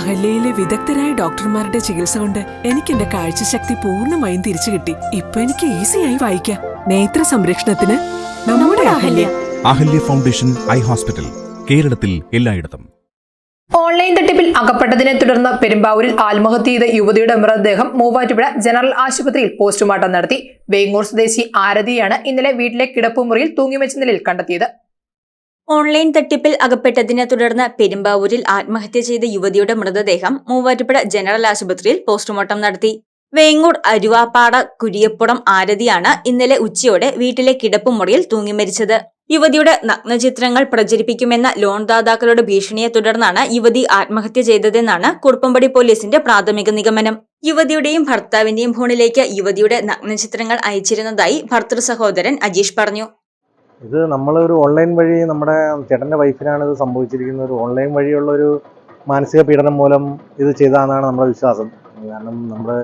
അഹല്യയിലെ വിദഗ്ധരായ ഡോക്ടർമാരുടെ ചികിത്സ കൊണ്ട് എനിക്ക് എന്റെ കാഴ്ചശക്തി പൂർണമായും തിരിച്ചു കിട്ടി. ഇപ്പൊ എനിക്ക് ഈസിയായി വായിക്കാം. നേത്ര സംരക്ഷണത്തിന് നമ്മുടെ Ahalya. Ahalya foundation eye hospital കേരളത്തിൽ എല്ലായിടത്തും. ഓൺലൈൻ തട്ടിപ്പിൽ അകപ്പെട്ടതിനെ തുടർന്ന് പെരുമ്പാവൂരിൽ ആത്മഹത്യ ചെയ്ത യുവതിയുടെ മൃതദേഹം മൂവാറ്റുപുഴ ജനറൽ ആശുപത്രിയിൽ പോസ്റ്റ്മോർട്ടം നടത്തി. വേങ്ങൂർ സ്വദേശി ആരതിയാണ് ഇന്നലെ വീട്ടിലെ കിടപ്പുമുറിയിൽ തൂങ്ങിവെച്ച നിലയിൽ കണ്ടെത്തിയത്. ഓൺലൈൻ തട്ടിപ്പിൽ അകപ്പെട്ടതിനെ തുടർന്ന് പെരുമ്പാവൂരിൽ ആത്മഹത്യ ചെയ്ത യുവതിയുടെ മൃതദേഹം മൂവാറ്റുപുഴ ജനറൽ ആശുപത്രിയിൽ പോസ്റ്റ്മോർട്ടം നടത്തി. വേങ്ങൂർ അരുവാപ്പാട കുരിയപ്പുറം ആരതിയാണ് ഇന്നലെ ഉച്ചയോടെ വീട്ടിലെ കിടപ്പുമുറിയിൽ തൂങ്ങി മരിച്ചത്. യുവതിയുടെ നഗ്നചിത്രങ്ങൾ പ്രചരിപ്പിക്കുമെന്ന ലോൺ ദാതാക്കളുടെ ഭീഷണിയെ തുടർന്നാണ് യുവതി ആത്മഹത്യ ചെയ്തതെന്നാണ് കുറുപ്പമ്പടി പോലീസിന്റെ പ്രാഥമിക നിഗമനം. യുവതിയുടെയും ഭർത്താവിന്റെയും ഫോണിലേക്ക് യുവതിയുടെ നഗ്നചിത്രങ്ങൾ അയച്ചിരുന്നതായി ഭർത്തൃ സഹോദരൻ അജീഷ് പറഞ്ഞു. ഇത് നമ്മൾ ഒരു ഓൺലൈൻ വഴി നമ്മുടെ ചേട്ടന്റെ വൈഫിനാണ് ഇത് സംഭവിച്ചിരിക്കുന്നത്. ഒരു ഓൺലൈൻ വഴിയുള്ള ഒരു മാനസിക പീഡനം മൂലം ഇത് ചെയ്താന്നാണ് നമ്മുടെ വിശ്വാസം. കാരണം നമ്മുടെ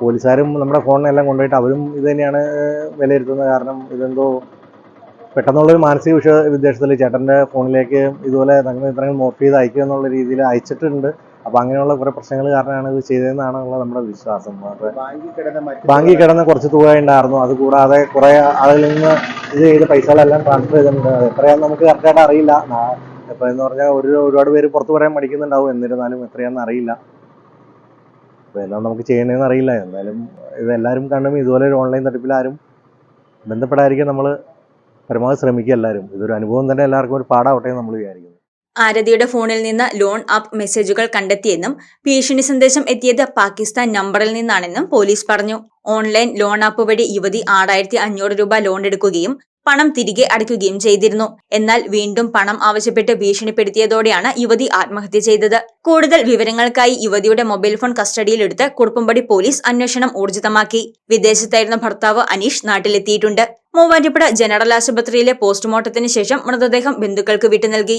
പോലീസുകാരും നമ്മുടെ ഫോണിനെല്ലാം കൊണ്ടുപോയിട്ട് അവരും ഇത് തന്നെയാണ് വിലയിരുത്തുന്നത്. കാരണം ഇതെന്തോ പെട്ടെന്നുള്ളൊരു മാനസിക വിഷ വിദ്വേഷത്തിൽ ചേട്ടന്റെ ഫോണിലേക്ക് ഇതുപോലെ തങ്ങൾ ഇത്രയും മോർഫ് ചെയ്ത് അയക്കുക എന്നുള്ള രീതിയിൽ അയച്ചിട്ടുണ്ട്. അപ്പോൾ അങ്ങനെയുള്ള കുറേ പ്രശ്നങ്ങൾ കാരണമാണ് ഇത് ചെയ്തതെന്നാണ് ഉള്ള നമ്മുടെ വിശ്വാസം. ബാങ്കിൽ കിടന്ന കുറച്ച് തുക ഉണ്ടായിരുന്നു. അതുകൂടാതെ കുറേ ആളുകളിൽ നിന്ന് ഇത് ചെയ്ത പൈസകളെല്ലാം ട്രാൻസ്ഫർ ചെയ്തിട്ടുണ്ട്. എത്രയാന്ന് നമുക്ക് കറക്റ്റായിട്ട് അറിയില്ല. ഇപ്പൊ എന്ന് പറഞ്ഞാൽ ഒരു ഒരുപാട് പേര് പുറത്ത് പറയാൻ മടിക്കുന്നുണ്ടാവും. എന്നിരുന്നാലും എത്രയാണെന്ന് അറിയില്ല. അപ്പോൾ എന്താ നമുക്ക് ചെയ്യണമെന്ന് അറിയില്ല. എന്തായാലും ഇതെല്ലാവരും കാണും ഇതുപോലെ ഒരു ഓൺലൈൻ തട്ടിപ്പിൽ ആരും ബന്ധപ്പെടാതിരിക്കാൻ നമ്മൾ പരമാവധി ശ്രമിക്കുക എല്ലാവരും ഇതൊരു അനുഭവം തന്നെ എല്ലാവർക്കും ഒരു പാടാവട്ടെ നമ്മൾ വിചാരിക്കുന്നു. ആരതിയുടെ ഫോണിൽ നിന്ന് ലോൺ ആപ്പ് മെസ്സേജുകൾ കണ്ടെത്തിയെന്നും ഭീഷണി സന്ദേശം എത്തിയത് പാകിസ്ഥാൻ നമ്പറിൽ നിന്നാണെന്നും പോലീസ് പറഞ്ഞു. ഓൺലൈൻ ലോൺ ആപ്പ് വഴി യുവതി ആറായിരത്തി അഞ്ഞൂറ് രൂപ ലോൺ എടുക്കുകയും പണം തിരികെ അടയ്ക്കുകയും ചെയ്തിരുന്നു. എന്നാൽ വീണ്ടും പണം ആവശ്യപ്പെട്ട് ഭീഷണിപ്പെടുത്തിയതോടെയാണ് യുവതി ആത്മഹത്യ ചെയ്തത്. കൂടുതൽ വിവരങ്ങൾക്കായി യുവതിയുടെ മൊബൈൽ ഫോൺ കസ്റ്റഡിയിലെടുത്ത് കുറുപ്പുംപടി പോലീസ് അന്വേഷണം ഊർജിതമാക്കി. വിദേശത്തായിരുന്ന ഭർത്താവ് അനീഷ് നാട്ടിലെത്തിയിട്ടുണ്ട്. മൂവാറ്റുപുഴ ജനറൽ ആശുപത്രിയിലെ പോസ്റ്റ്മോർട്ടത്തിന് ശേഷം മൃതദേഹം ബന്ധുക്കൾക്ക് വിട്ടു നൽകി